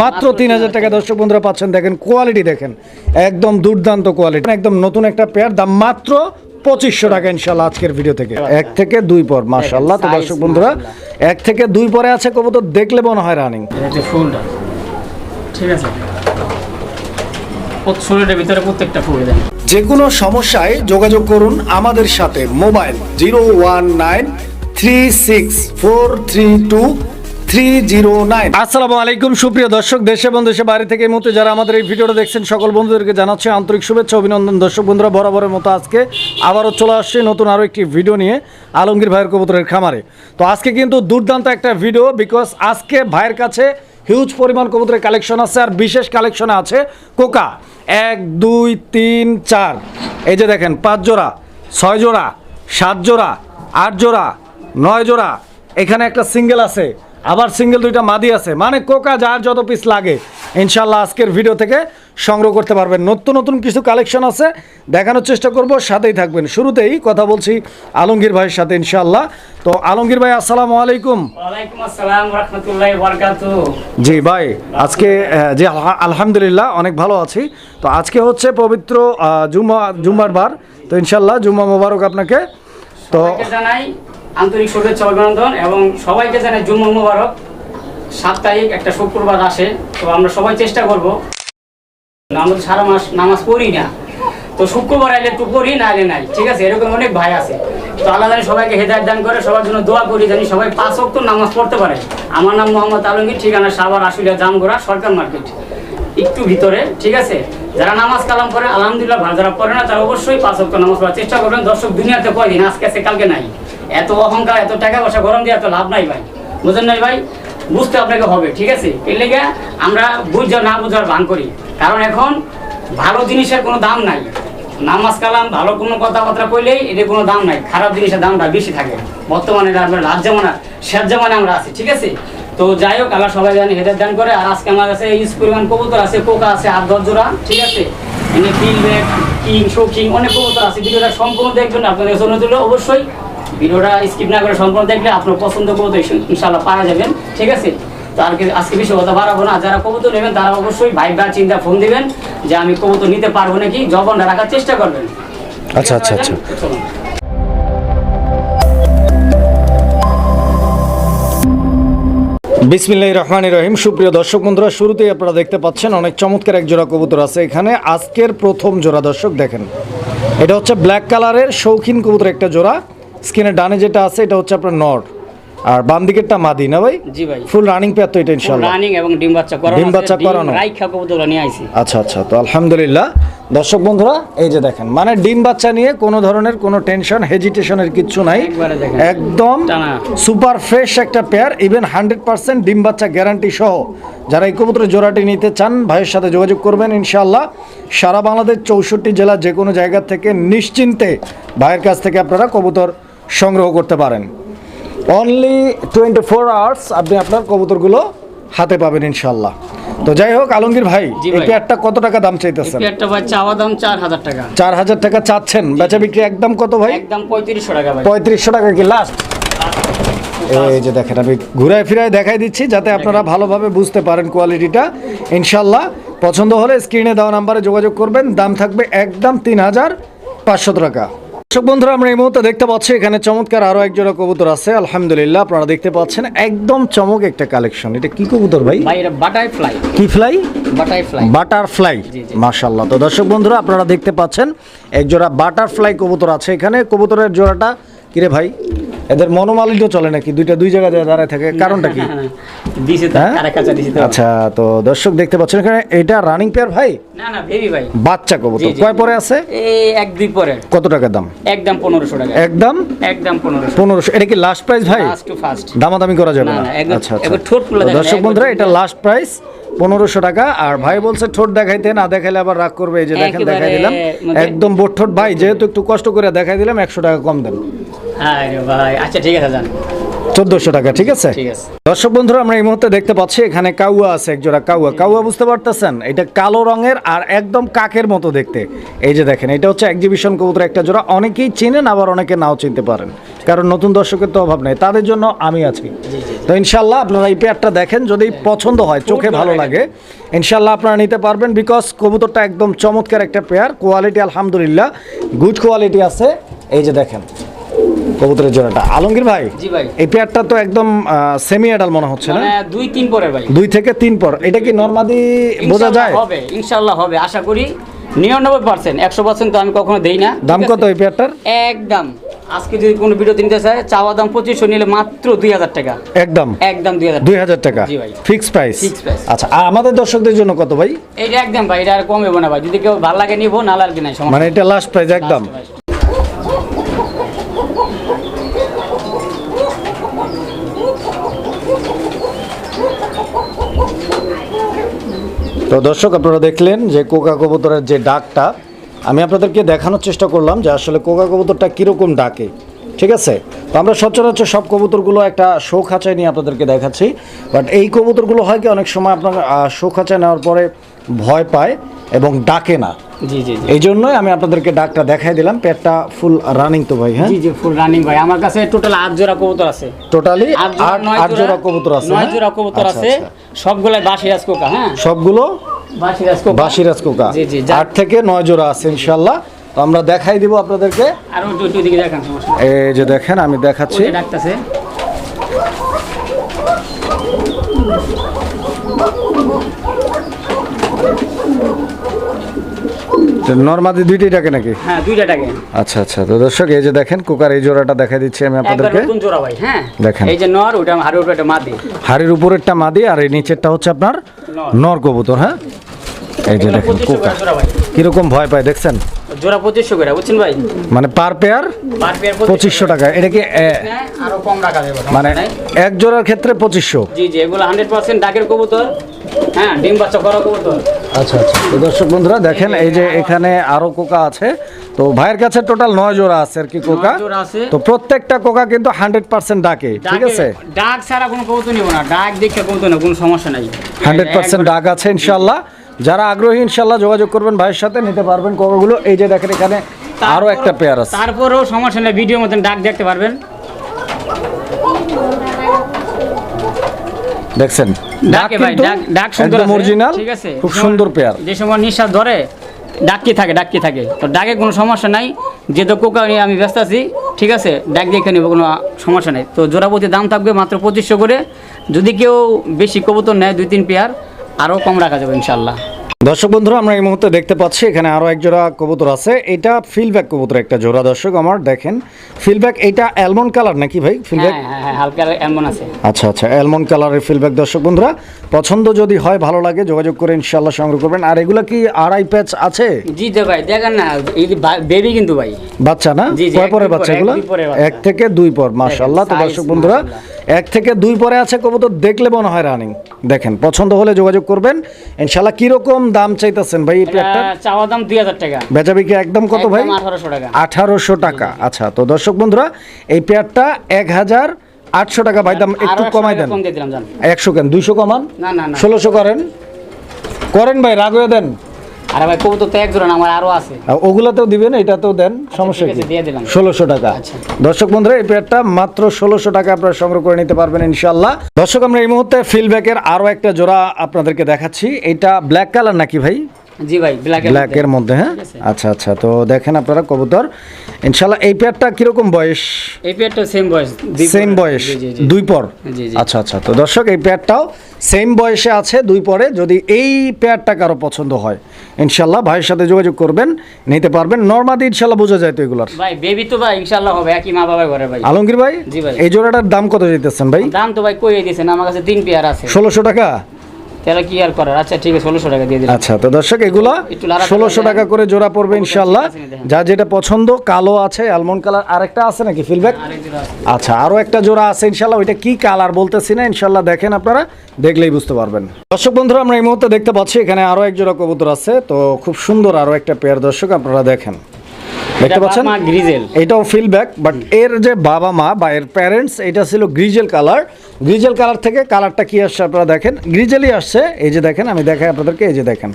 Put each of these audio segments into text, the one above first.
মাত্র তিন হাজার টাকা দর্শক বন্ধুরা পাচ্ছেন দেখেন কোয়ালিটি দেখেন। একদম দুর্দান্ত কোয়ালিটি একদম নতুন একটা পেয়ার দাম মাত্র পঁচিশশো টাকা ইনশাল্লাহ আজকের ভিডিও থেকে। এক থেকে দুই পর মাশাল্লাহ তো দর্শক বন্ধুরা এক থেকে দুই পরে আছে কবুতর দেখলে মনে হয় রানিং ঠিক আছে? শরীরের ভিতরে প্রত্যেকটা ফুল দেন যে কোনো সমস্যায় যোগাযোগ করুন আমাদের সাথে। Mobile zero one nine three six four three two three zero nine আসসালামু আলাইকুম, সুপ্রিয় দর্শক, দেশে এবং দেশে থেকে যারা আমাদের এই ভিডিওটা দেখছেন, সকল বন্ধুদেরকে আন্তরিক শুভেচ্ছা অভিনন্দন। দর্শক বন্ধুরা, বরাবরের মতো আজকে আবারও চলে নতুন আরও একটি ভিডিও নিয়ে আলমগীর ভাইয়ের কবুতরের খামারে। তো আজকে কিন্তু দুর্দান্ত একটা ভিডিও বিকজ আজকে ভাইয়ের কাছে হিউজ পরিমাণ কবুতরের কালেকশন আছে আর বিশেষ কালেকশনে আছে কোকা। এক, দুই, তিন, চার। এই যে দেখেন, পাঁচ জোড়া, ছয় জোড়া, সাত জোড়া, আট জোড়া, নয় জোড়া। এখানে একটা সিঙ্গেল আছে। আবার সিঙ্গেল দুইটা মাদি আছে। মানে কোকা যার যত পিস লাগে ইনশাল্লাহ আজকের ভিডিও থেকে সংগ্রহ করতে পারবেন। নতুন নতুন কিছু কালেকশন আছে দেখানোর চেষ্টা করব সাথেই থাকবেন। শুরুতেই কথা বলছি আলমগীর ভাইয়ের সাথে ইনশাল্লাহ তো আলমগীর ভাই আসসালামু আলাইকুম। জি ভাই আজকে জি আলহা- আলহামদুলিল্লাহ অনেক ভালো আছি। তো আজকে হচ্ছে পবিত্র জুম্মা জুম্মার বার। তো ইনশাল্লাহ জুম্মা মোবারক আপনাকে। তো জানাই আন্তরিক শুভেচ্ছা অভিনন্দন এবং সবাইকে জানাই জুম্মা মুবারক সাপ্তাহিক একটা শুক্রবার আসে। তো আমরা সবাই চেষ্টা করব। আমরা সারা মাস নামাজ পড়ি না। তো শুক্রবার আইলে একটু পড়ি, না আইলে নাই। ঠিক আছে, এরকম অনেক ভাই আছে। তো আল্লাহ জানি সবাইকে হেদায়ত দান করে, সবার জন্য দোয়া করি জানি সবাই পাঁচ অক্ট নামাজ পড়তে পারে। আমার নাম মোহাম্মদ আলমগীর, ঠিকানা সাবার আশুলিয়া, জামগোড়া, সরকার মার্কেট। একটু ভিতরে, ঠিক আছে? যারা নামাজ কালাম করে, আলহামদুলিল্লাহ ভালো যারা পড়ে না, তারা অবশ্যই পাঁচ অক্ট নামাজ পড়ার চেষ্টা করবেন। দর্শক, দুনিয়াতে কয়দিন? আজকে আছে, কালকে নাই। এত অহংকার, এত টাকা পয়সা, গরম দিয়ে এত লাভ নাই ভাই। বুঝেন নাই ভাই? বুঝতে আপনাকে হবে, ঠিক আছে? এর লেগে আমরা বুঝা না বুঝার ভান করি। কারণ এখন ভালো জিনিসের কোনো দাম নাই। নামাজ কালাম, ভালো কোনো কথাবার্তা কইলেই এদের কোনো দাম নাই। খারাপ জিনিসের দামটা বেশি থাকে। বর্তমানে আমরা লাভ জামানা শেষ জামানে আমরা আছি, ঠিক আছে? তো যাই হোক আল্লাহ সবাই জানি হেদের দান করে। আর আজকে আমার কাছে ইউজ পরিমাণ কবুতর আছে পোকা আছে আর দশ জোড়া ঠিক আছে? এনে কিং ব্যাগ কিং শৌকিং অনেক কবুতর আছে। ভিডিওটা সম্পূর্ণ দেখবেন আপনাদের জন্য তুলে অবশ্যই ভিডিওটা স্কিপ না করে সম্পূর্ণ দেখলে আপনার পছন্দ কবুতর ইনশাল্লাহ পাওয়া যাবেন ঠিক আছে? তো আর আজকে বেশি কথা বাড়াবো না। যারা কবুতর নেবেন তারা অবশ্যই ভাই বা চিন্তা ফোন দিবেন যে আমি কবুতর নিতে পারব নাকি? জবনটা রাখার চেষ্টা করবেন। আচ্ছা, আচ্ছা, আচ্ছা। বিসমিল্লাহ রহমান রহিম। সুপ্রিয় দর্শক বন্ধুরা শুরুতেই আপনারা দেখতে পাচ্ছেন অনেক চমৎকার এক জোড়া কবুতর আছে এখানে। আজকের প্রথম জোড়া দর্শক দেখেন। এটা হচ্ছে ব্ল্যাক কালারের শৌখিন কবুতর একটা জোড়া। স্কিনের ডানে যেটা আছে এটা হচ্ছে আপনার নর। আর বাম দিকেরটা মাদি না ভাই? জি ভাই। ফুল রানিং পেয়ার তো এটা ইনশাল্লাহ রানিং এবং ডিম বাচ্চা করানো ডিম বাচ্চা করানো। রাইখা কবুতর নিয়ে আইছি। আচ্ছা আচ্ছা। তো আলহামদুলিল্লাহ। দর্শক বন্ধুরা এই যে দেখেন মানে ডিম বাচ্চা নিয়ে কোনো ধরনের কোনো টেনশন হেজিটেশনের কিচ্ছু নাই। একদম সুপার ফ্রেশ একটা পেয়ার ইভেন হান্ড্রেড পার্সেন্ট ডিম বাচ্চা গ্যারান্টি সহ। যারা এই কবুতরের জোড়াটি নিতে চান ভাইয়ের সাথে যোগাযোগ করবেন ইনশাআল্লাহ। সারা বাংলাদেশ চৌষট্টি জেলা যে কোনো জায়গা থেকে নিশ্চিন্তে ভাইয়ের কাছ থেকে আপনারা কবুতর সংগ্রহ করতে পারেন। অনলি টোয়েন্টি ফোর আওয়ার্স আপনি আপনার কবুতরগুলো হাতে পাবেন ইনশাল্লাহ তো যাই হোক আলমগীর ভাই এই পেয়ারটা কত টাকা দাম চাইতেছেন? একটা ভাই চাওয়া দাম চার হাজার টাকা। চাচ্ছেন। বেচা বিক্রি একদম কত ভাই? একদম পঁয়ত্রিশশো টাকা ভাই। পঁয়ত্রিশশো টাকা কি লাস্ট এই যে দেখেন আমি ঘুরায় ফিরায় দেখাই দিচ্ছি যাতে আপনারা ভালোভাবে বুঝতে পারেন কোয়ালিটিটা। ইনশাল্লাহ পছন্দ হলে স্ক্রিনে দেওয়া নাম্বারে যোগাযোগ করবেন। দাম থাকবে একদম তিন হাজার পাঁচশো টাকা। দর্শক বন্ধুরা আমরা এই মুহূর্তে দেখতে পাচ্ছি এখানে চমৎকার আরও একজোড়া কবুতর আছে। আলহামদুলিল্লাহ আপনারা দেখতে পাচ্ছেন একদম চমক একটা কালেকশন এটা কি কবুতর ভাই? ভাই এটা বাটাই ফ্লাই কি ফ্লাই বাটার ফ্লাই বাটারফ্লাই জি। মাশাল্লাহ তো দর্শক বন্ধুরা আপনারা দেখতে পাচ্ছেন একজোড়া বাটার বাটারফ্লাই কবুতর আছে এখানে। কবুতরের জোড়াটা কিরে ভাই? এদের মনোমালিন্য চলে নাকি? দুইটা দুই জায়গায় দাঁড়ায় থাকে কারণটা কি? দিছে তো হ্যাঁ? আচ্ছা তো দর্শক দেখতে পাচ্ছেন এখানে এটা রানিং পেয়ার ভাই? না না বেবি ভাই। বাচ্চা কবুতর। কয় পরে আছে? এই এক দুই পরে। কত টাকা দাম? একদম পনেরোশো টাকা। একদম? একদম পনেরোশো। পনেরোশো। এটা কি লাস্ট প্রাইস ভাই? ফার্স্ট টু ফার্স্ট দামাদামি করা যাবে না, আচ্ছা আচ্ছা। ঠোঁট খুলে দর্শক বন্ধুরা এটা লাস্ট প্রাইস পনেরোশো টাকা। আর ভাই বলছে ঠোঁট দেখাইতে না দেখাইলে আবার রাগ করবে এই যে দেখেন দেখাই দিলাম। একদম বোট ঠোঁট। ভাই যেহেতু একটু কষ্ট করে দেখাই দিলাম একশো টাকা কম দেন। আরে ভাই আচ্ছা ঠিক আছে যান। চোদ্দশো টাকা ঠিক আছে? দর্শক বন্ধুরা আমরা এই মুহূর্তে দেখতে পাচ্ছি এখানে কাউয়া আছে কাউয়া। কাউয়া বুঝতে পারতেছেন? এটা কালো রঙের আর একদম কাকের মতো দেখতে। এই যে দেখেন এটা হচ্ছে এক্সিবিশন কবুতর একটা জোড়া। অনেকেই চিনেন আবার অনেকে নাও চিনতে পারেন। কারণ নতুন দর্শকের তো অভাব নেই। তাদের জন্য আমি আছি। তো ইনশাল্লাহ আপনারা এই পেয়ারটা দেখেন যদি পছন্দ হয় চোখে ভালো লাগে ইনশাল্লাহ আপনারা নিতে পারবেন বিকজ কবুতরটা একদম চমৎকার একটা পেয়ার। কোয়ালিটি আলহামদুলিল্লাহ গুড কোয়ালিটি আছে। এই যে দেখেন কবুতরের জোড়াটা। আলমগীর ভাই জি ভাই। এই পেয়ারটা তো একদম সেমি অ্যাডাল মনে হচ্ছে না? মানে দুই তিন পরে ভাই। দুই থেকে তিন পর। এটা কি নর্মাদি বোঝা যায়? হবে ইনশাল্লাহ হবে। আশা করি নিরানব্বই পার্সেন্ট একশো পার্সেন্ট তো আমি কখনো দেই না। দাম কত এই পেয়ারটার একদম। আজকে যদি কোনো ভিডিও নিতে চায় চাওয়া দাম পঁচিশশো নিলে মাত্র দুই হাজার টাকা। একদম। একদম দুই হাজার দুই হাজার টাকা। জি ভাই। Fix price. আচ্ছা আর আমাদের দর্শকদের জন্য কত ভাই? এটা একদম ভাই এটা আর কমে না ভাই। যদি কেউ ভালো লাগে নিবো না লাগে না মানে এটা লাস্ট প্রাইস একদম। তো দর্শক, আপনারা দেখলেন যে কোকা কবুতরের যে ডাকটা, আমি আপনাদেরকে দেখানোর চেষ্টা করলাম যে আসলে কোকা কবুতরটা কীরকম ডাকে, ঠিক আছে? তো আমরা সচরাচর সব কবুতরগুলো একটা শো খাঁচায় নিয়ে আপনাদেরকে দেখাচ্ছি, বাট এই কবুতরগুলো হয় কি, অনেক সময় আপনার শো খাঁচায় নেওয়ার পরে ভয় পায় এবং ডাকে না। জি এই জন্যই আমি আপনাদেরকে ডাকটা দেখাই দিলাম। পেটটা ফুল রানিং তো ভাই হ্যাঁ? জি জি ফুল রানিং ভাই। আমার কাছে টোটাল আট জোড়া কবুতর আছে। টোটালি আট জোড়া, কবুতর আছে নয় হ্যাঁ? জোড়া কবুতর আচ্ছা, আছে। আচ্ছা। সবগুলাই বাসি রাজকোকা হ্যাঁ? সবগুলো? বাসিরাজ কোকা। জি, জি, আট থেকে নয় জোড়া আছে ইনশাল্লাহ তো আমরা দেখাই দিব আপনাদেরকে। আর একটু একটু দিকে দেখান সমস্যা এই যে দেখেন আমি দেখাচ্ছি। ডাকতেছে। নর্মাদি দুইটাই ডাকে নাকি? হ্যাঁ দুইটা ডাকে আচ্ছা আচ্ছা। তো দর্শক এই যে দেখেন কুকার এই জোড়াটা দেখা দিচ্ছি আমি আপনাদেরকে। নতুন জোড়া ভাই হ্যাঁ? দেখেন। এই যে নর ওটা হাড়ির উপরে একটা মাদি। হাড়ির উপরেরটা মাদি আর এই নিচেরটা হচ্ছে আপনার নর। নর কবুতর হ্যাঁ? এই যে দেখেন কুকার। কীরকম ভয় পায় দেখছেন? জোড়া পঁচিশশো করে বুঝছেন ভাই? মানে পার পেয়ার পার পেয়ার পঁচিশশো টাকা। এটা কি আরও কম যাবে মানে এক জোড়ার ক্ষেত্রে পঁচিশশো। জি জি এগুলো হান্ড্রেড পার্সেন্ট ডাকের কবুতর। হ্যাঁ ডিম বাচ্চা করা কবুতর। আচ্ছা আচ্ছা। তো দর্শক বন্ধুরা দেখেন এই যে এখানে আরও কোকা আছে। তো ভাইয়ের কাছে টোটাল নয় জোড়া আছে আর কি কোকা। জোড়া আছে। তো প্রত্যেকটা কোকা কিন্তু হান্ড্রেড পার্সেন্ট ডাকে ঠিক আছে? ডাক ছাড়া কোনো কবুতর নিব না। ডাক দেখে কবুতর না কোনো সমস্যা নাই। হান্ড্রেড পার্সেন্ট ডাক আছে ইনশাল্লাহ যারা আগ্রহী ইনশাল্লাহ যোগাযোগ করবেন ভাইয়ের সাথে নিতে পারবেন কোকাগুলো এই যে দেখেন এখানে আরও একটা পেয়ার আছে। তারপরেও সমস্যা নেই ভিডিও মতন ডাক দেখতে পারবেন। দেখছেন? ডাক কিন্তু ডাক ডাক সুন্দর অরিজিনাল ঠিক আছে। খুব সুন্দর পেয়ার যে সময় নিঃশ্বাস ধরে ডাকি থাকে ডাকি থাকে? তো ডাকে কোনো সমস্যা নাই যেহেতু কোকা নিয়ে আমি ব্যস্ত আছি ঠিক আছে? ডাক দেখে নেব কোনো সমস্যা নেই। তো জোড়াপতি দাম থাকবে মাত্র পঁচিশশো করে। যদি কেউ বেশি কবুতর নেয় দুই তিন পেয়ার আরও কম রাখা যাবে ইনশাল্লাহ দর্শক বন্ধুরা আমরা এই মুহূর্তে দেখতে পাচ্ছি এখানে আরও এক জোড়া কবুতর আছে। এটা ফিলব্যাক কবুতর একটা জোড়া দর্শক আমার দেখেন। ফিলব্যাক এটা অ্যালমন্ড কালার নাকি ভাই ফিলব্যাক হ্যাঁ হ্যাঁ হালকা এমন আছে। আচ্ছা আচ্ছা অ্যালমন্ড কালারের ফিলব্যাক দর্শক বন্ধুরা। পছন্দ যদি হয় ভালো লাগে যোগাযোগ করে ইনশাল্লাহ সংগ্রহ করবেন। আর এগুলা কি আড়াই প্যাচ আছে? জি তো ভাই দেখেন না এই বেবি কিন্তু ভাই। বাচ্চা না? কয় পরে বাচ্চা এগুলো। এক থেকে দুই পর মাশাআল্লাহ। তো দর্শক বন্ধুরা এক থেকে দুই পরে আছে কবুতর দেখলে মনে হয় রানিং দেখেন পছন্দ হলে যোগাযোগ করবেন। ইনশাল্লাহ কীরকম দাম চাইতেছেন ভাই এই প্লেটটা চাওয়া দাম দুই হাজার টাকা। বেচাবিকি একদম কত ভাই? আঠারোশো টাকা। আঠারোশো টাকা। আচ্ছা তো দর্শক বন্ধুরা এই পেয়ারটা এক হাজার আটশো টাকা ভাই দাম একটু কমাই দেন। একশো কেন? দুইশো কমান? না না না। ষোলোশো করেন। করেন ভাই রাগ হয়ে দেন। আরে ভাই কবুতর তো এক জোড়া না আমার আরও আছে। ওগুলাতেও দিবেন এটাতেও দেন সমস্যা ঠিক কি? দিয়ে দিলাম। টাকা। আচ্ছা। দর্শক বন্ধুরা এই পেয়ারটা মাত্র ষোলোশো টাকা আপনারা সংগ্রহ করে নিতে পারবেন ইনশাল্লাহ দর্শক আমরা এই মুহূর্তে ফিলব্যাকের আরও একটা জোড়া আপনাদেরকে দেখাচ্ছি। এটা ব্ল্যাক কালার নাকি ভাই? জি ভাই ব্ল্যাকের মধ্যে। হ্যাঁ? আচ্ছা আচ্ছা তো দেখেন আপনারা কবুতর। ইনশাল্লাহ এই পেয়ারটা কীরকম বয়স? এই পেয়ারটা সেম বয়স সেম বয়স দুই পর। আচ্ছা আচ্ছা তো দর্শক এই পেয়ারটাও সেম বয়সে আছে দুই পরে। যদি এই পেয়ারটা কারও পছন্দ হয় ইনশাল্লাহ ভাইয়ের সাথে যোগাযোগ করবেন নিতে পারবেন। নর্মাদি ইনশাল্লাহ বোঝা যায় তো এগুলার। ভাই বেবি তো ভাই ইনশাআল্লাহ হবে একই মা বাবার ঘরে ভাই। আলমগীর ভাই জি ভাই। এই জোড়াটার দাম কত যেতেছেন ভাই? দাম তো ভাই কইয়ে দিয়েছেন আমার কাছে তিন পেয়ার আছে। ষোলোশো টাকা? তাহলে কি আর করার? আচ্ছা ঠিক আছে ষোলোশো টাকা দিয়ে দিলাম। আচ্ছা তো দর্শক এগুলো ষোলোশো করে টাকা করে জোড়া পড়বে ইনশাল্লাহ যা যেটা পছন্দ কালো আছে অ্যালমন্ড কালার আরেকটা আছে নাকি আচ্ছা আরও একটা জোড়া আছে ইনশাল্লাহ ওইটা কি কালার বলতেছি না ইনশাল্লাহ দেখেন আপনারা দেখলেই বুঝতে পারবেন। দর্শক বন্ধুরা আমরা এই মুহূর্তে দেখতে পাচ্ছি এখানে আরও এক জোড়া কবুতর আছে। তো খুব সুন্দর আরও একটা পেয়ার দর্শক আপনারা দেখেন। দেখতে পাচ্ছেন? গ্রিজেল। এটাও ফিলব্যাক বাট এর যে বাবা মা বা এর প্যারেন্টস এটা ছিল গ্রিজেল কালার গ্রিজেল কালার থেকে কালারটা কি আসছে আপনারা দেখেন। গ্রিজেলই আসছে এই যে দেখেন আমি দেখাই আপনাদেরকে এই যে দেখেন।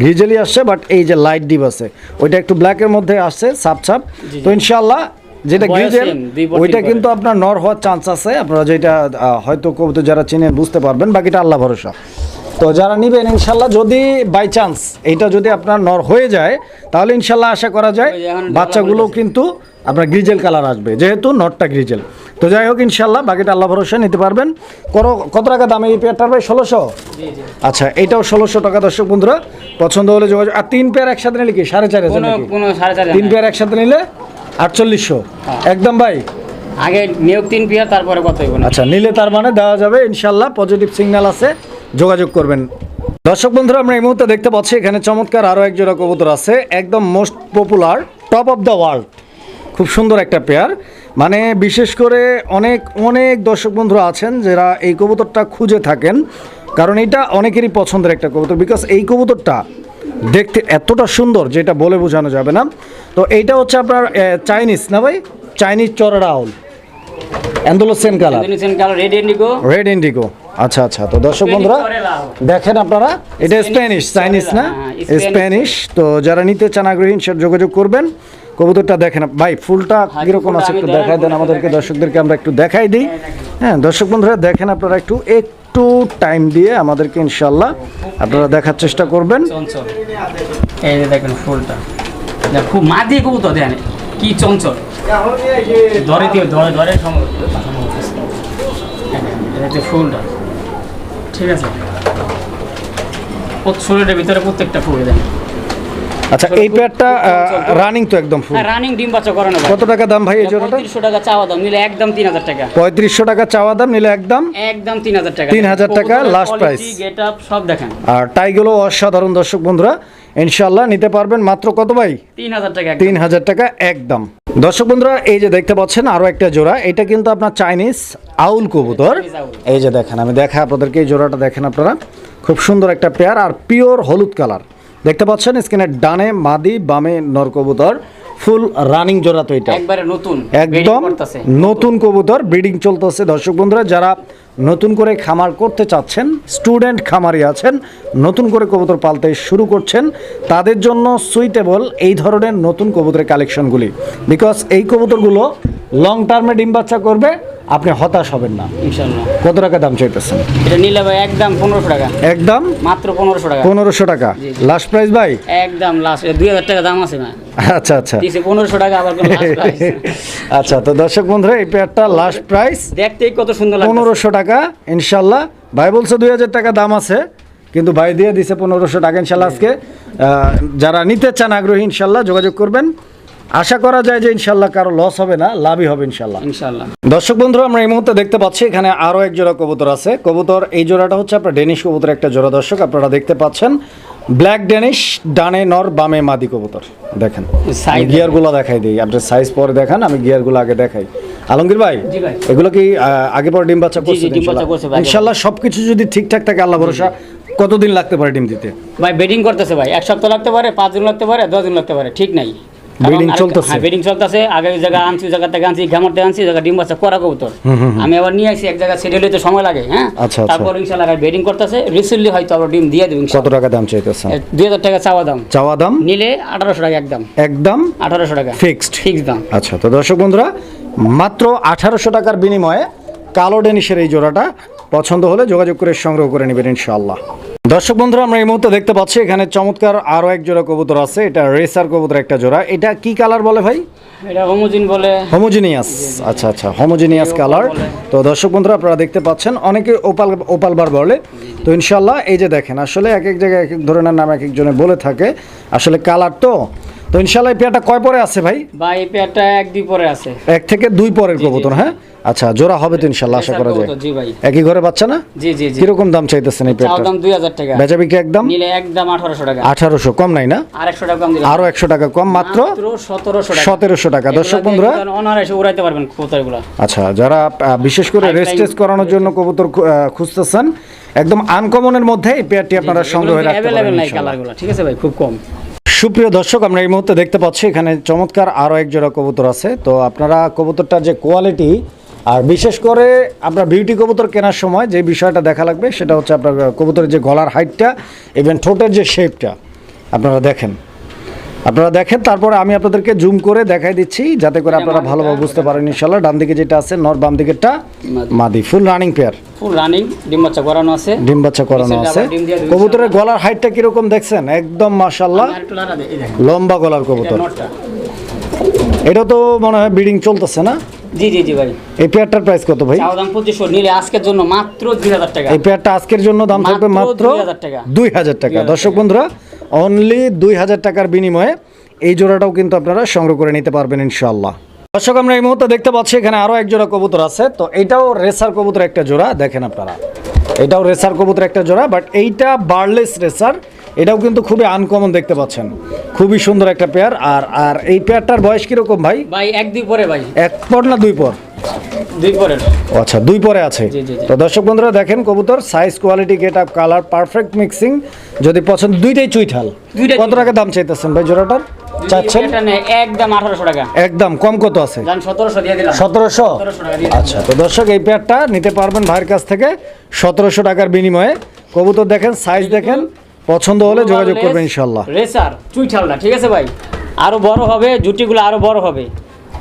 গ্রিজেলই আসছে বাট এই যে লাইট ডিপ আছে। ওইটা একটু ব্ল্যাকের মধ্যে আসছে সাপ সাপ। তো ইনশাল্লাহ যেটা গ্রিজেল ওইটা কিন্তু আপনার নর হওয়ার চান্স আছে। আপনারা যেটা হয়তো কবুতর যারা চিনেন বুঝতে পারবেন বাকিটা আল্লাহ ভরসা। তো যারা নিবেন ইনশাল্লাহ যদি বাই চান্স এইটা যদি আপনার নর হয়ে যায় তাহলে ইনশাল্লাহ আশা করা যায় বাচ্চাগুলো কিন্তু আপনার গ্রিজেল কালার আসবে। যেহেতু নটটা গ্রিজেল তো যাই হোক ইনশাল্লাহ বাকিটা আল্লাহ ভরসা নিতে পারবেন। করো কত টাকা দামে এই পেয়ারটার ভাই? ষোলোশো? আচ্ছা এটাও ষোলোশো টাকা দর্শক বন্ধুরা। পছন্দ হলে যোগাযোগ আর তিন পেয়ার একসাথে নিলে কি? সাড়ে চার হাজার তিন পেয়ার একসাথে নিলে আটচল্লিশশো। একদম ভাই। আগে নিয়োগ তিন পেয়ার তারপরে কত আচ্ছা নিলে তার মানে দেওয়া যাবে ইনশাল্লাহ পজিটিভ সিগন্যাল আছে যোগাযোগ করবেন। দর্শক বন্ধুরা আমরা এই মুহূর্তে দেখতে পাচ্ছি এখানে চমৎকার আরও এক জোড়া কবুতর আছে একদম most popular top of the world খুব সুন্দর একটা পেয়ার মানে বিশেষ করে অনেক অনেক দর্শক বন্ধুরা আছেন যারা এই কবুতরটা খুঁজে থাকেন। কারণ এটা অনেকেরই পছন্দের একটা কবুতর বিকজ এই কবুতরটা দেখতে এতটা সুন্দর যেটা বলে বোঝানো যাবে না। তো এইটা হচ্ছে আপনার চাইনিজ না ভাই? চাইনিজ চড়া owl Andalusian colour red indigo red indigo আচ্ছা আচ্ছা। তো দর্শক বন্ধুরা দেখেন আপনারা এটা স্প্যানিশ চাইনিজ না। স্প্যানিশ তো যারা নিতে চান আগ্রহী সব যোগাযোগ করবেন। কবুতরটা দেখেন ভাই ফুলটা হ্যাঁ, কীরকম আছে একটু দেখাই, দেন আমাদেরকে দর্শকদেরকে আমরা একটু দেখাই দিই। হ্যাঁ দর্শক বন্ধুরা দেখেন আপনারা একটু একটু টাইম দিয়ে আমাদেরকে ইনশাল্লাহ আপনারা দেখার চেষ্টা করবেন। এই দেখেন ফুলটা। খুব মা দিয়ে কবুতর দেন কি চঞ্চল। ধরে দিয়ে ধরে ধরে সম- এটা হচ্ছে ফুলটা। ঠিক আছে? শরীরের ভিতরে প্রত্যেকটা ফুল দেন আচ্ছা এই পেয়ারটা রানিং তো একদম ফুল রানিং ডিম বাচ্চা করানো কত টাকা দাম ভাই এই জোড়াটা? পঁয়ত্রিশশো টাকা চাওয়া দাম নিলে একদম তিন হাজার টাকা। পঁয়ত্রিশশো টাকা চাওয়া দাম নিলে একদম একদম তিন হাজার টাকা। 3,000 টাকা last price। গেট আপ সব দেখেন। আর টাইগুলো অসাধারণ দর্শক বন্ধুরা ইনশাল্লাহ নিতে পারবেন মাত্র কত ভাই? তিন হাজার টাকা একদম। তিন হাজার টাকা একদম। দর্শক বন্ধুরা এই যে দেখতে পাচ্ছেন আরও একটা জোড়া এটা কিন্তু আপনার চাইনিজ আউল কবুতর। এই যে দেখেন আমি দেখা আপনাদেরকে এই জোড়াটা দেখেন আপনারা। খুব সুন্দর একটা পেয়ার আর পিওর হলুদ কালার দেখতে পাচ্ছেন স্ক্রিনের ডানে মাদি বামে নর কবুতর ফুল রানিং জোড়া তো এটা। একবারে নতুন একদম নতুন কবুতর ব্রিডিং চলতেছে। দর্শক বন্ধুরা যারা নতুন করে খামার করতে চাচ্ছেন স্টুডেন্ট খামারি আছেন নতুন করে কবুতর পালতে শুরু করছেন তাদের জন্য সুইটেবল এই ধরনের নতুন কবুতরের কালেকশনগুলি বিকজ এই কবুতরগুলো লং টার্মে ডিম বাচ্চা করবে আপনি হতাশ হবেন না। কত টাকা দাম চাইতেছেন? এটা নিলে ভাই একদম পনেরোশো টাকা। একদম? মাত্র পনেরোশো টাকা। পনেরোশো টাকা। লাস্ট প্রাইস ভাই? একদম লাস্ট দুই হাজার টাকা দাম আছে না আচ্ছা আচ্ছা। পনেরোশো টাকা আবার। আচ্ছা তো দর্শক বন্ধুরা এই পেয়ারটা লাস্ট প্রাইস দেখতেই কত সুন্দর পনেরোশো টাকা ইনশাল্লাহ ভাই বলছে দুই হাজার টাকা দাম আছে কিন্তু ভাই দিয়ে দিছে পনেরোশো টাকা ইনশাল্লাহ আজকে। যারা নিতে চান আগ্রহী ইনশাল্লাহ যোগাযোগ করবেন। আশা করা যায় যে ইনশাল্লাহ কারও লস হবে না লাভই হবে ইনশাল্লাহ। ইনশাল্লাহ। দর্শক বন্ধুরা আমরা এই মুহূর্তে দেখতে পাচ্ছি এখানে আরও এক জোড়া কবুতর আছে। কবুতর এই জোড়াটা হচ্ছে আপনার ডেনিশ কবুতর একটা জোড়া। দর্শক আপনারা দেখতে পাচ্ছেন ব্ল্যাক ডেনিশ ডানে নর বামে মাদি কবুতর। দেখেন Size গিয়ারগুলো দেখাই দিই। আপনার সাইজ পরে দেখান আমি গিয়ারগুলো আগে দেখাই। আলমগীর ভাই এগুলো কি আগে পরে ডিম বাচ্চা করছে। ইনশাল্লাহ সবকিছু যদি ঠিকঠাক থাকে আল্লাহ ভরসা কতদিন লাগতে পারে ডিম দিতে? ভাই বেডিং করতেছে ভাই। এক সপ্তাহ লাগতে পারে পাঁচ দিন লাগতে পারে দশ দিন লাগতে পারে ঠিক নাই। আরেক- চলতেছে? হ্যাঁ বেডিং চলতেছে। আগে ওই জায়গা আনছি জায়গা থেকে আনছি ঘামারতে আনছি জায়গা ডিম বাচ্চা করা কবুতর। আমি আবার নিয়ে আসি এক জায়গায় সেটেল হইতে সময় লাগে হ্যাঁ? আচ্ছা, আচ্ছা। তারপর ইনশাল্লাহ বেডিং করতেছে। রিসেন্টলি হয়তো আবার ডিম দিয়ে দেবো কত টাকা দাম দুই হাজার টাকা চাওয়া দাম। চাওয়া দাম? নিলে আঠারোশো টাকা একদম। একদম? আঠারোশো টাকা। ফিক্সড ফিক্স দাম। আচ্ছা তো দর্শক বন্ধুরা মাত্র আঠারোশো টাকার বিনিময়ে কালো ডেনিশের এই জোড়াটা পছন্দ হলে যোগাযোগ করে সংগ্রহ করে নেবেন ইনশাআল্লাহ। দর্শক বন্ধুরা আমরা এই মুহূর্তে দেখতে পাচ্ছি এখানে চমৎকার আরও এক জোড়া কবুতর আছে। এটা রেসার কবুতর একটা জোড়া। এটা কি কালার বলে ভাই? এটা হোমোজিন বলে। হোমোজিনিয়াস আচ্ছা আচ্ছা হোমোজিনিয়াস কালার তো দর্শক বন্ধুরা আপনারা দেখতে পাচ্ছেন অনেকে ওপাল ওপাল বার বলে। তো ইনশাল্লাহ এই যে দেখেন আসলে এক এক জায়গায় এক এক ধরনের নাম এক একজনে বলে থাকে। আসলে কালার তো তো ইনশাল্লাহ এই পেয়ারটা কয় পরে আছে ভাই? বা এই পেয়ারটা এক দুই পরে আছে। এক থেকে দুই পরের কবুতর হ্যাঁ? আচ্ছা জোড়া হবে তো ইনশাল্লাহ আশা করা যায়। জি ভাই। একই ঘরে বাচ্চা না? জি জি জি। কীরকম দাম চাইতেছেন এই পেয়ারটা দাম দুই হাজার টাকা। বেচা বিক্রি একদম? নিলে একদম আঠারোশো টাকা। আঠারোশো কম নাই না? আর একশো টাকা কম দিলাম। আরও একশো টাকা কম মাত্র সতেরোশো টাকা। সতেরোশো টাকা। দর্শক বন্ধুরা অনার এসে উড়াইতে পারবেন কবুতরগুলো। আচ্ছা যারা বিশেষ করে রেস্টেজ করানোর জন্য কবুতর খুঁজতেছেন একদম আনকমনের মধ্যে এই পেয়ারটি আপনারা সংগ্রহে রাখতে পারেন নাই কালারগুলো ঠিক আছে ভাই? খুব কম। সুপ্রিয় দর্শক আমরা এই মুহূর্তে দেখতে পাচ্ছি এখানে চমৎকার আরও এক জোড়া কবুতর আছে। তো আপনারা কবুতরটার যে কোয়ালিটি আর বিশেষ করে আপনার বিউটি কবুতর কেনার সময় যে বিষয়টা দেখা লাগবে সেটা হচ্ছে আপনার কবুতরের যে গলার হাইটটা ইভেন ঠোঁটের যে শেপটা আপনারা দেখেন। আপনারা দেখেন তারপরে আমি আপনাদেরকে জুম করে দেখাই দিচ্ছি যাতে করে আপনারা ভালোভাবে বুঝতে পারেন ইনশাল্লাহ। ডান দিকে যেটা আছে নর বাম দিকেরটা মাদি। মাদি। Full running pair full running ডিম বাচ্চা করানো আছে। ডিম বাচ্চা করানো আছে। আবার ডিম দিয়ে দুই কবুতরের গলার হাইটটা কীরকম দেখছেন? একদম মাশাল্লাহ লম্বা গলার কবুতর। এটা তো মনে হয় ব্রিডিং চলতেছে না? জি জি জি ভাই। এই পেয়ারটার প্রাইস কত ভাই? চাওয়া দাম পঁচিশশো নিলে আজকের জন্য মাত্র দুই হাজার টাকা। এই পেয়ারটা আজকের জন্য দাম থাকবে মাত্র 2000 টাকা। দুই হাজার টাকা। দর্শক বন্ধুরা অনলি দুই হাজার টাকার বিনিময়ে এই জোড়াটাও কিন্তু আপনারা সংগ্রহ করে নিতে পারবেন ইনশাআল্লাহ। দর্শক আমরা এই মুহূর্তে দেখতে পাচ্ছি এখানে আরও এক জোড়া কবুতর আছে। তো এটাও রেসার কবুতর একটা জোড়া দেখেন আপনারা। এটাও রেসার কবুতর একটা জোড়া বাট এইটা বার্লেস রেসার। এটাও কিন্তু খুবই আনকমন দেখতে পাচ্ছেন। খুবই সুন্দর একটা পেয়ার আর আর এই পেয়ারটার বয়স কীরকম ভাই? ভাই এক দুই পরে ভাই। এক পর না দুই পর? আচ্ছা দুই পরে আছে। তো দর্শক বন্ধুরা দেখেন কবুতর size quality get up colour perfect mixing যদি পছন্দ দুইটাই চুইঠাল। কত টাকা দাম চাইতেছেন ভাই জোড়াটার? চাচ্ছেন? একদম আঠারোশো টাকা। একদম কম কত আছে? সতেরোশো দিয়ে দিলাম। সতেরোশো? 1700 টাকা দিয়ে আচ্ছা তো দর্শক এই পেয়ারটা নিতে পারবেন ভাইয়ের কাছ থেকে সতেরোশো টাকার বিনিময়ে। কবুতর দেখেন সাইজ দেখেন পছন্দ হলে যোগাযোগ করবেন ইনশাল্লাহ রেসার চুইঠালটা ঠিক আছে ভাই? আরও বড় হবে জুটিগুলো আরও বড় হবে।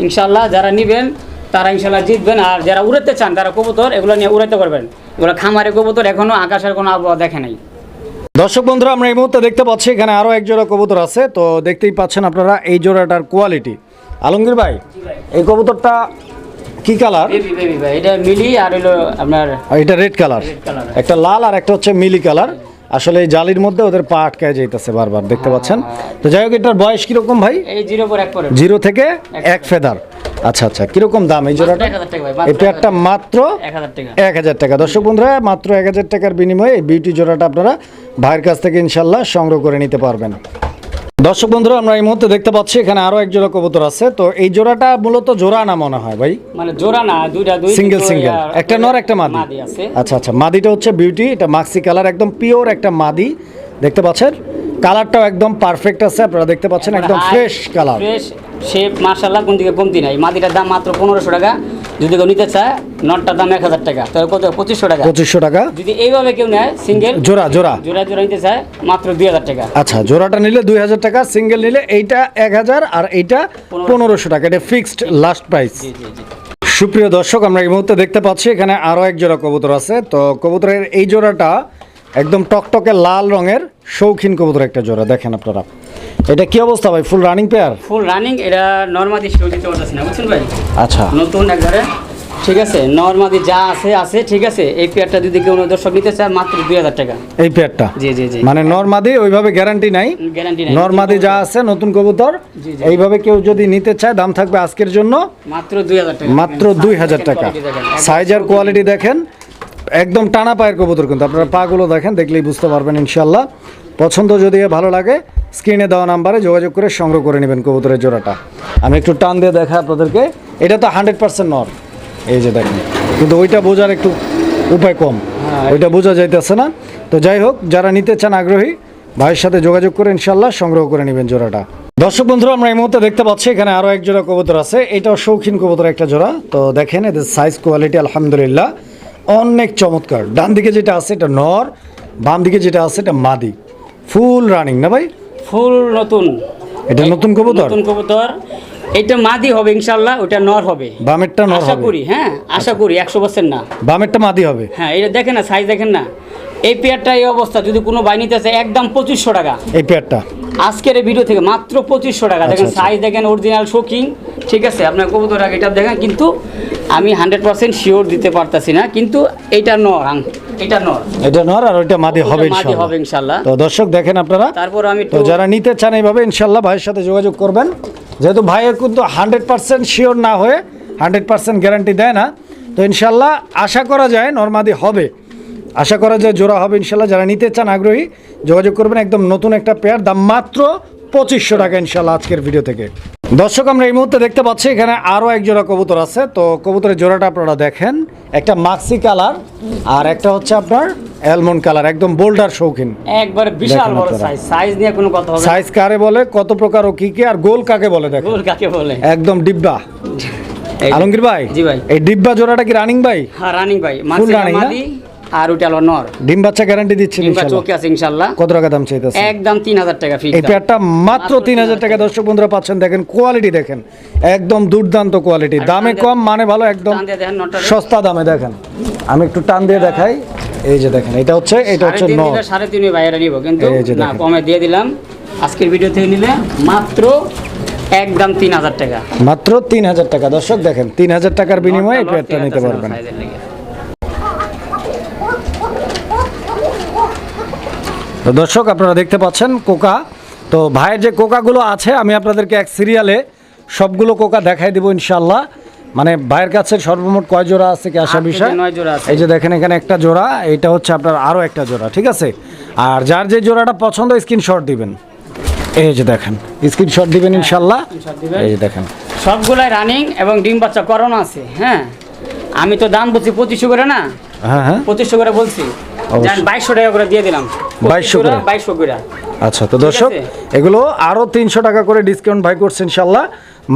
ইনশাল্লাহ যারা নিবেন তারা ইনশাল্লাহ জিতবেন। আর যারা উড়াতে চান তারা কবুতর এগুলো নিয়ে উড়াতে পারবেন। এগুলো খামারে কবুতর এখনও আকাশের কোনো আবহাওয়া দেখে নাই। দর্শক বন্ধুরা আমরা এই মুহূর্তে দেখতে পাচ্ছি এখানে আরও এক জোড়া কবুতর আছে। তো দেখতেই পাচ্ছেন আপনারা এই জোড়াটার কোয়ালিটি আলমগীর ভাই এই কবুতরটা কি কালার এটা মিলি আর হলো আপনার এটা রেড কালার একটা লাল আর একটা হচ্ছে মিলি কালার আসলে এই জালির মধ্যে ওদের পা আটকায় যাইতেছে বারবার দেখতে পাচ্ছেন? তো যাই হোক এটার বয়স কীরকম ভাই? জিরো থেকে এক ফেদার। আচ্ছা আচ্ছা কীরকম দাম এই জোড়াটা? এটা একটা মাত্র এক হাজার টাকা। দর্শক বন্ধুরা মাত্র এক হাজার টাকার বিনিময়ে এই বিউটি জোড়াটা আপনারা ভাইয়ের কাছ থেকে ইনশাল্লাহ সংগ্রহ করে নিতে পারবেন। দর্শক বন্ধুরা আমরা এই মুহূর্তে দেখতে পাচ্ছি এখানে আরও এক জোড়া কবুতর আছে। তো এই জোড়াটা মূলত জোড়া না মনে হয় ভাই? মানে জোড়া না দুইটা দুই সিঙ্গেল সিঙ্গেল একটা নর একটা মাদি। আচ্ছা আচ্ছা মাদিটা হচ্ছে বিউটি এটা মাক্সি কালার একদম পিওর একটা মাদি। দেখতে পাচ্ছেন? কালারটাও একদম পারফেক্ট আছে আপনারা দেখতে পাচ্ছেন একদম ফ্রেশ কালার ফ্রেশ শেপ মার্শাল্লাহ কোন দিকে কমতি নাই। মাদিটার দাম মাত্র পনেরোশো টাকা। যদি কেউ নিতে চায় নটটার দাম এক হাজার টাকা। তাহলে কত? পঁচিশশো টাকা। পঁচিশশো টাকা। যদি এইভাবে কেউ নেয় সিঙ্গেল জোড়া জোড়া। জোড়া জোড়া নিতে চায় মাত্র দুই হাজার টাকা। আচ্ছা জোড়াটা নিলে দুই হাজার টাকা সিঙ্গেল নিলে এইটা এক হাজার আর এইটা পনেরোশো। টাকা। এটা ফিক্সড লাস্ট প্রাইস সুপ্রিয় দর্শক আমরা এই মুহূর্তে দেখতে পাচ্ছি এখানে আরও এক জোড়া কবুতর আছে। তো কবুতরের এই জোড়াটা একদম টকটকে লাল রঙের শৌখিন কবুতর একটা জোড়া দেখেন আপনারা। এটা কি অবস্থা ভাই? Full running pair full running এটা নর্মাদি সেও দিতে পারতেছি না বুঝছেন ভাই? আচ্ছা। নতুন একবারে ঠিক আছে নর্মাদি যা আছে আছে ঠিক আছে এই পেয়ারটা যদি কেউ দর্শক নিতে চায় মাত্র দুই হাজার টাকা। এই পেয়ারটা জি জি জি। মানে নর্মাদি ওইভাবে গ্যারান্টি নাই। গ্যারান্টি নাই নর্মাদি যা আছে নতুন কবুতর জি, জি। এইভাবে কেউ যদি নিতে চায় দাম থাকবে আজকের জন্য মাত্র দুই হাজার টাকা। মাত্র দুই হাজার টাকা। সাইজ আর কোয়ালিটি দেখেন। একদম টানা পায়ের কবুতর কিন্তু। আপনারা পাগুলো দেখেন দেখলেই বুঝতে পারবেন ইনশাল্লাহ পছন্দ যদি ভালো লাগে স্ক্রিনে দেওয়া নাম্বারে যোগাযোগ করে সংগ্রহ করে নেবেন কবুতরের জোড়াটা। আমি একটু টান দিয়ে দেখা আপনাদেরকে। এটা তো হান্ড্রেড পার্সেন্ট নর। এই যে দেখেন কিন্তু ওইটা বোঝার একটু উপায় কম। ওইটা বোঝা যাইতেছে না। তো যাই হোক যারা নিতে চান আগ্রহী ভাইয়ের সাথে যোগাযোগ করে ইনশাল্লাহ সংগ্রহ করে নেবেন জোড়াটা। দর্শক বন্ধুরা আমরা এই মুহূর্তে দেখতে পাচ্ছি এখানে আরও এক জোড়া কবুতর আছে। এটাও শৌখিন কবুতর একটা জোড়া। তো দেখেন এদের সাইজ কোয়ালিটি আলহামদুলিল্লাহ। অনেক চমৎকার। ডান দিকে যেটা আছে এটা নর বাম দিকে যেটা আছে এটা মাদি। ফুল রানিং না ভাই? ফুল নতুন। এটা নতুন কবুতর? নতুন কবুতর। এটা মাদি হবে ইনশাল্লাহ ওটা নর হবে। বামেরটা নর আশা করি হ্যাঁ আশা করি একশো পার্সেন্ট না। বামেরটা মাদি হবে? হ্যাঁ এটা দেখেন না সাইজ দেখেন না। এই পেয়ারটা এই অবস্থা যদি কোনো বাই নিতে চায় একদম পঁচিশশো টাকা। এই পেয়ারটা? আজকের এই ভিডিও থেকে মাত্র পঁচিশশো টাকা। দেখেন আচ্ছা। সাইজ দেখেন অরিজিনাল শোকিং ঠিক আছে? আপনার কবুতর আগে এটা দেখেন কিন্তু আমি হান্ড্রেড পার্সেন্ট শিওর দিতে পারতাছি না কিন্তু নর এটা নর। এটা নর আর ওইটা মাদি হবে ইনশাল্লাহ। হবে ইনশাল্লাহ। তো দর্শক দেখেন আপনারা। তারপর আমি তো যারা নিতে চান এইভাবে ইনশাল্লাহ ভাইয়ের সাথে যোগাযোগ করবেন। যেহেতু ভাইয়ের কিন্তু হান্ড্রেড পার্সেন্ট শিওর না হয়ে হান্ড্রেড পার্সেন্ট গ্যারান্টি দেয় না। তো ইনশাল্লাহ আশা করা যায় নর্মাদি হবে। আশা করা যায় জোড়া হবে ইনশাল্লাহ। যারা নিতে চান আগ্রহী যোগাযোগ করবেন একদম নতুন একটা পেয়ার দাম মাত্র পঁচিশশো টাকা ইনশাল্লাহ আজকের ভিডিও থেকে। দর্শক আমরা এই মুহূর্তে দেখতে পাচ্ছি এখানে আরও এক জোড়া কবুতর আছে। তো কবুতরের জোড়াটা আপনারা দেখেন একটা মাক্সি কালার আর একটা হচ্ছে আপনার অ্যালমন্ড কালার একদম বোল্ডার শৌখিন। একবার বিশাল বড় সাইজ সাইজ নিয়ে কোনো কথা হবে সাইজ কারে বলে কত প্রকার ও কি কি আর গোল কাকে বলে দেখেন। গোল কাকে বলে? একদম ডিব্বা। আলমগীর ভাই জি ভাই। এই ডিব্বা জোড়াটা কি রানিং ভাই? হ্যাঁ রানিং ভাই। মাছি মাদি। আর ওটা হলো নর। ডিম বাচ্চা গ্যারান্টি দিচ্ছেন আছে ইনশাল্লাহ। কত টাকা দাম চাইতেছে একদম তিন হাজার টাকা ফিক্স এই পেয়ারটা মাত্র তিন হাজার টাকা। দর্শক বন্ধুরা পাচ্ছেন দেখেন কোয়ালিটি দেখেন। একদম দুর্দান্ত কোয়ালিটি দামে কম মানে ভালো একদম। সস্তা দামে দেখেন। আমি একটু টান দিয়ে দেখাই। এই যে দেখেন এটা হচ্ছে এটা হচ্ছে সাড়ে তিন বাইরে নিব কিন্তু না কমে দিয়ে দিলাম। আজকের ভিডিও থেকে নিলে মাত্র একদম তিন হাজার টাকা। মাত্র তিন হাজার টাকা। দর্শক দেখেন তিন হাজার টাকার বিনিময়ে এই পেয়ারটা নিতে পারবেন সাইজের লেগে। তো দর্শক আপনারা দেখতে পাচ্ছেন কোকা। তো ভাইয়ের যে কোকাগুলো আছে আমি আপনাদেরকে এক সিরিয়ালে সবগুলো কোকা দেখাই দেবো ইনশাল্লাহ মানে ভাইয়ের কাছে সর্বমোট কয় জোড়া আছে কি আসা বিষয়। এই যে দেখেন এখানে একটা জোড়া এটা হচ্ছে আপনার আরও একটা জোড়া ঠিক আছে? আর যার যে জোড়াটা পছন্দ স্ক্রিনশট দিবেন। এই যে দেখেন স্ক্রিনশট দিবেন ইনশাল্লাহ এই যে দেখেন। সবগুলাই রানিং এবং ডিম বাচ্চা করোনা আছে হ্যাঁ? আমি তো দাম বলছি পঁচিশশো করে না? হ্যাঁ হ্যাঁ। পঁচিশশো করে বলছি। বাইশশো টাকা করে দিয়ে দিলাম। 2200 করে? বাইশশো করে আচ্ছা তো দর্শক এগুলো আরও তিনশো টাকা করে ডিসকাউন্ট ভাই করছে ইনশাল্লাহ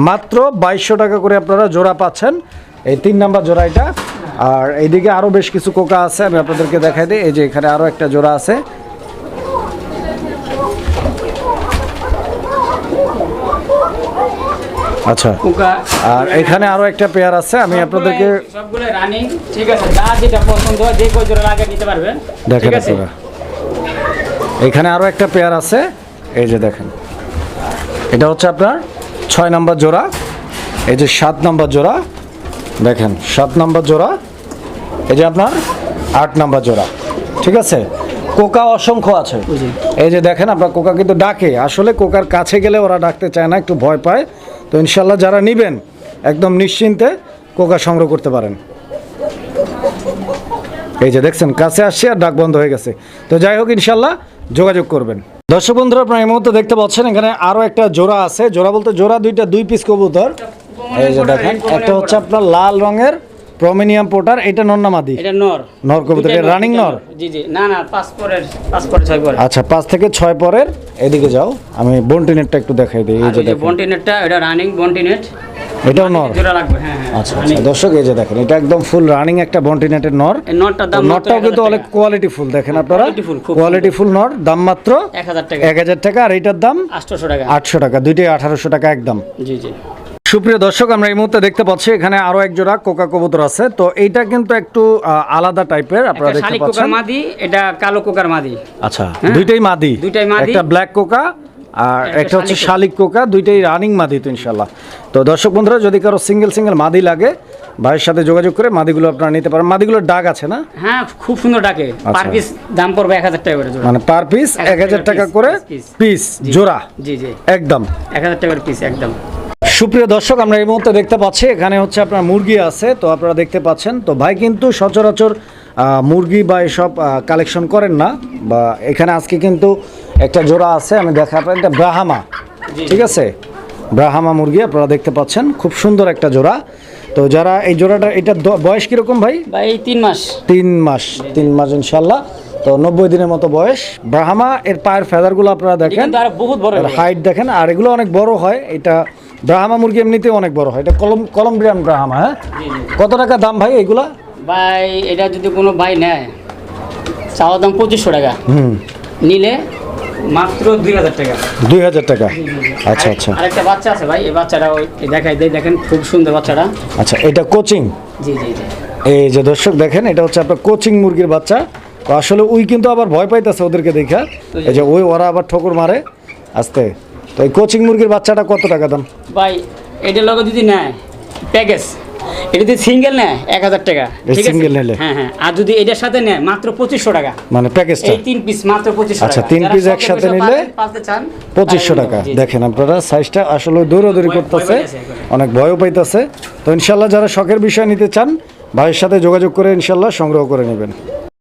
মাত্র বাইশশো টাকা করে আপনারা জোড়া পাচ্ছেন। এই তিন নাম্বার জোড়া এটা। আর এইদিকে আরও বেশ কিছু কোকা আছে আমি আপনাদেরকে দেখাই দিই। এই যে এখানে আরও একটা জোড়া আছে। আচ্ছা। কুকা। আর এখানে আরও একটা পেয়ার আছে আমি আপনাদেরকে সবগুলো রানিং ঠিক আছে যা যেটা পছন্দ হয় যে জোড়া লাগে নিতে পারবেন দেখেন আপনারা। এখানে আরও একটা পেয়ার আছে এই যে দেখেন। এটা হচ্ছে আপনার ছয় নম্বর জোড়া এই যে সাত নম্বর জোড়া দেখেন সাত নম্বর জোড়া এই যে আপনার আট নম্বর জোড়া ঠিক আছে? কোকা অসংখ্য আছে। এই যে দেখেন আপনার কোকা কিন্তু ডাকে। আসলে কোকার কাছে গেলে ওরা ডাকতে চায় না একটু ভয় পায়। তো ইনশাল্লাহ যারা নিবেন, একদম নিশ্চিন্তে কোকা সংগ্রহ করতে পারেন। এই যে দেখছেন, কাছে আসছে আর ডাক বন্ধ হয়ে গেছে। তো যাই হোক ইনশাল্লাহ যোগাযোগ করবেন। দর্শক বন্ধুরা, আপনার এই মুহূর্তে দেখতে পাচ্ছেন, এখানে আরও একটা জোড়া আছে। জোড়া বলতে জোড়া দুইটা, দুই পিস কবুতর। এই যে দেখেন, একটা হচ্ছে আপনার লাল রঙের প্রমিনিয়াম পোটার এটা নন্নামাদি এটা নর। নর কবুতর, দুইটাই নর? জি জি। না না পাঁচ পরের পাঁচ পরে ছয় পরে আচ্ছা পাঁচ থেকে ছয় পরের এদিকে যাও। আমি বন্টিনেটটা একটু দেখাই দিই এই যে ওই যে দেখেন। বন্টিনেটটা এটা রানিং বন্টিনেট এটাও নর? জোড়া লাগবে হ্যাঁ হ্যাঁ আচ্ছা আচ্ছা দর্শক এই যে দেখেন এটা একদম ফুল রানিং একটা বন্টিনেটের নর। নটটার দাম নটটাও কিন্তু অনেক কোয়ালিটি ফুল দেখেন আপনারা? full, খুব কোয়ালিটি ফুল নর দাম মাত্র এক হাজার টাকা। এক হাজার টাকা আর এইটার দাম আটশোশো টাকা। আটশো টাকা দুইটাই আঠারোশো টাকা একদম। জি জি। সুপ্রিয় দর্শক আমরা এই মুহূর্তে দেখতে পাচ্ছি এখানে আরও এক জোড়া কোকা কবুতর আছে। তো এইটা কিন্তু একটু আলাদা টাইপের আপনারা দেখতে শালিক পাচ্ছেন। মাদি এটা কালো কোকার মাদি। আচ্ছা হ্যাঁ? দুইটাই মাদি। দুইটাই মাদি। একটা ব্ল্যাক কোকা আর একটা হচ্ছে শালিক কোকা। দুইটাই রানিং মাদি তো ইনশাল্লাহ তো দর্শক বন্ধুরা যদি কারও সিঙ্গেল সিঙ্গেল মাদি লাগে ভাইয়ের সাথে যোগাযোগ করে মাদিগুলো আপনারা নিতে পারেন। মাদিগুলোর ডাক আছে না? হ্যাঁ খুব সুন্দর ডাকে। পার পিস দাম পড়বে এক হাজার টাকা করে মানে পার পিস এক এক হাজার হাজার টাকা করে পিস জোড়া। জি জি। একদম। এক হাজার টাকার পিস একদম। সুপ্রিয় দর্শক আমরা এই মুহূর্তে দেখতে পাচ্ছি এখানে হচ্ছে আপনার মুরগি আছে তো আপনারা দেখতে পাচ্ছেন। তো ভাই কিন্তু সচরাচর মুরগি বা এসব কালেকশন করেন না বা এখানে আজকে কিন্তু একটা জোড়া আছে আমি দেখা আপনার এটা ব্রাহামা ঠিক আছে? ব্রাহামা মুরগি আপনারা দেখতে পাচ্ছেন খুব সুন্দর একটা জোড়া। তো যারা এই জোড়াটা এটা বয়স কীরকম ভাই? এই তিন মাস। তিন মাস তিন মাস ইনশাল্লাহ তো নব্বই দিনের মতো বয়স। ব্রাহামা এর পায়ের ফেদারগুলো আপনারা দেখেন হাইট দেখেন আর এগুলো অনেক বড় হয় এটা ব্রাহ্মা মুরগি এমনিতে অনেক বড় হয়। এটা কলম কলম কলম্বিয়ান ব্রাহ্মা হ্যাঁ। কত টাকা দাম ভাই এগুলা? ভাই এটা যদি কোনো ভাই নেয় চাওয়া দাম পঁচিশশো টাকা। হুম। নিলে মাত্র দুই হাজার টাকা। দুই হাজার টাকা? আচ্ছা আচ্ছা। আরেকটা বাচ্চা আছে ভাই এই বাচ্চাটা ওই দেখাই দেয় দেখেন খুব সুন্দর বাচ্চাটা। আচ্ছা এটা কোচিং? জি জি জি। এই যে দর্শক দেখেন এটা হচ্ছে আপনার কোচিং মুরগির বাচ্চা। আসলে ওই কিন্তু আবার ভয় পাইতেছে ওদেরকে দেখা এই যে ওই ওরা আবার ঠোকর মারে আস্তে। তো এই কোচিং মুরগির বাচ্চাটা কত টাকা দাম? ভাই এটার লগে যদি নেয় প্যাকেজ এটা যদি সিঙ্গেল নেয় এক হাজার টাকা এই ঠিক আছে? single নিলে? হ্যাঁ হ্যাঁ। আর যদি এটার সাথে নেয় মাত্র পঁচিশশো টাকা। মানে প্যাকেজটা এই তিন পিস মাত্র পঁচিশশো আচ্ছা, তিন শখে একসাথে নিলে পঁচিশশো টাকা। দেখেন আপনারা সাইজটা আসলে দৌড়াদৌড়ি করতেছে। অনেক ভয়ও পাইতেছে। তো ইনশাল্লাহ যারা শখের বিষয় নিতে চান ভাইয়ের সাথে যোগাযোগ করে ইনশাল্লাহ সংগ্রহ করে নেবেন।